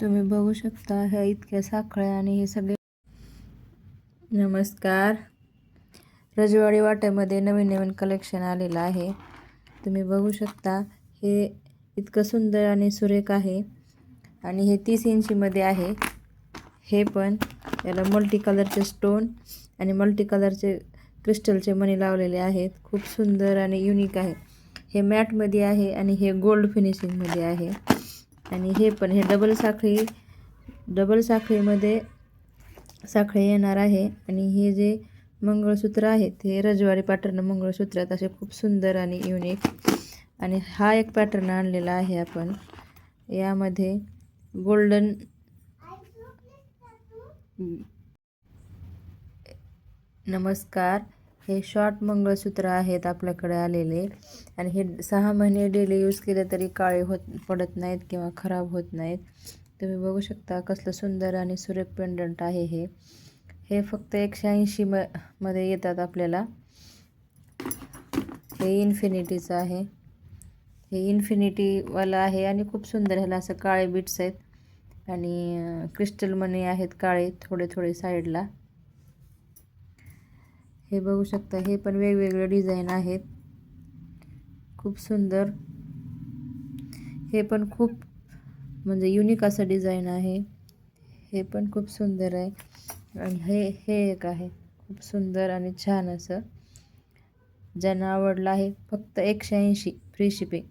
तुम्ही बघू शकता ह्या इतक्या साखळ्या आणि हे सगळे. नमस्कार. रजवाडी वाट्यामध्ये नवीन नवीन कलेक्शन आलेलं आहे. तुम्ही बघू शकता हे इतकं सुंदर आणि सुरेख आहे. आणि हे तीस इंचीमध्ये आहे. हे पण याला मल्टी कलरचे स्टोन आणि मल्टी कलरचे क्रिस्टलचे मणी लावलेले आहेत. खूप सुंदर आणि युनिक आहे. हे मॅटमध्ये आहे आणि हे गोल्ड फिनिशिंगमध्ये आहे. आणि हे पण हे डबल साखळी डबल साखळीमध्ये साखळी येणार आहे. आणि हे जे मंगळसूत्र आहेत हे रजवाडी पॅटर्न मंगळसूत्र आहेत. असे खूप सुंदर आणि युनिक आणि हा एक पॅटर्न आणलेला आहे आपण. यामध्ये गोल्डन नमस्कार. हे शॉर्ट मंगळसूत्र आहेत आपल्याकडे आलेले. आणि हे सहा महिने डेली यूज केले तरी काळे होत पडत नाहीत किंवा खराब होत नाहीत. तुम्ही बघू शकता कसलं सुंदर आणि सुरेख पेंडंट आहे हे. हे फक्त एकशे ऐंशी म मध्ये येतात आपल्याला. हे इन्फिनिटीचं आहे. हे इन्फिनिटीवालं आहे आणि खूप सुंदर ह्याला असं काळे बीट्स आहेत. आणि क्रिस्टल मनी आहेत काळे थोडे थोडे साईडला हे बघू शकता हे पण वेगवेगळे डिझाईन आहेत. खूप सुंदर. हे पण खूप म्हणजे युनिक असं डिझाईन आहे. हे पण खूप सुंदर आहे. आणि हे हे एक आहे. खूप सुंदर आणि छान असं. ज्यांना आवडलं आहे फक्त एकशे ऐंशी फ्री शिपिंग